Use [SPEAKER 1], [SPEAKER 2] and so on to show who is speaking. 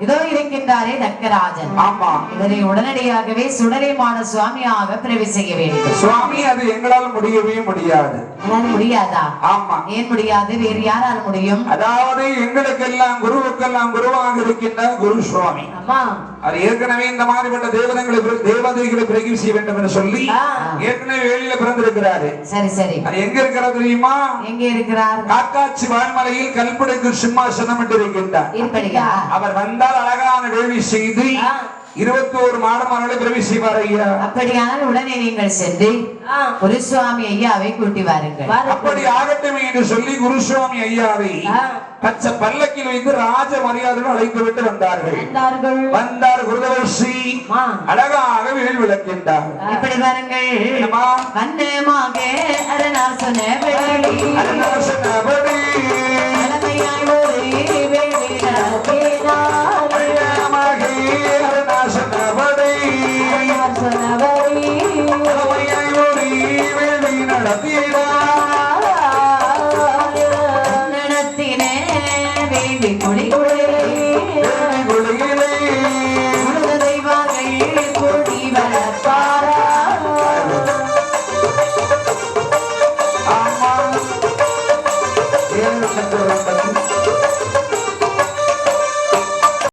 [SPEAKER 1] 二段 இருக்கின்றாரே தக்கராஜன்.
[SPEAKER 2] ஆமா.
[SPEAKER 1] இதனை உடனடியாகவே சுடலைமான சுவாமியாக பிறவி செய்ய வேண்டும்.
[SPEAKER 2] சுவாமி அது எங்களால் முடியவே முடியாது.
[SPEAKER 1] முடியாதா?
[SPEAKER 2] ஆமா.
[SPEAKER 1] ஏன் முடியாது? வேறு யாரால் முடியும்?
[SPEAKER 2] அதாவது எங்களுக்கெல்லாம் குருவுக்கெல்லாம் குருவாக இருக்கின்ற குரு சுவாமி. அது ஏற்கனவே இந்த மாதிரிப்பட்ட தேவதைகளை பிர- தேவதைகளை பிரகி செய்ய வேண்டும் என்று சொல்லி. ஏற்கனவே வேலியில பிறந்திருக்கிறாரு.
[SPEAKER 1] சரி சரி.
[SPEAKER 2] அது எங்க இருக்கிறது தெரியுமா?
[SPEAKER 1] எங்கே இருக்கிறார்?
[SPEAKER 2] காக்காட்சி வான்மலையில் கல்படைக்கு சிம்மாசனம் என்று இருக்கின்றார். அவர் வந்தால் அழகான வேள்வி செய்து
[SPEAKER 1] ஆ.
[SPEAKER 2] இருபத்தோரு மாடமார்களை பிரவி செய்வார் ஐயா.
[SPEAKER 1] அப்படியானால் உடனே நீங்கள் சென்று குருசுவாமி ஐயாவை கூட்டி வாருங்கள்.
[SPEAKER 2] அப்படி ஆகட்டும் என்று சொல்லி குருசுவாமி ஐயாவை. பச்சை பல்லக்கில் வைத்து ராஜ மரியாதையுடன் அழைத்து விட்டு வந்தார்கள்.
[SPEAKER 1] வந்தார்கள்.
[SPEAKER 2] வந்தார் குருதவர்ஷி. அழகாக வேல் விளக்கின்றார்.
[SPEAKER 1] இப்படி வாருங்கள்.
[SPEAKER 2] என்னம்மா?
[SPEAKER 1] வந்தமாக அரணாசன வேலி
[SPEAKER 2] También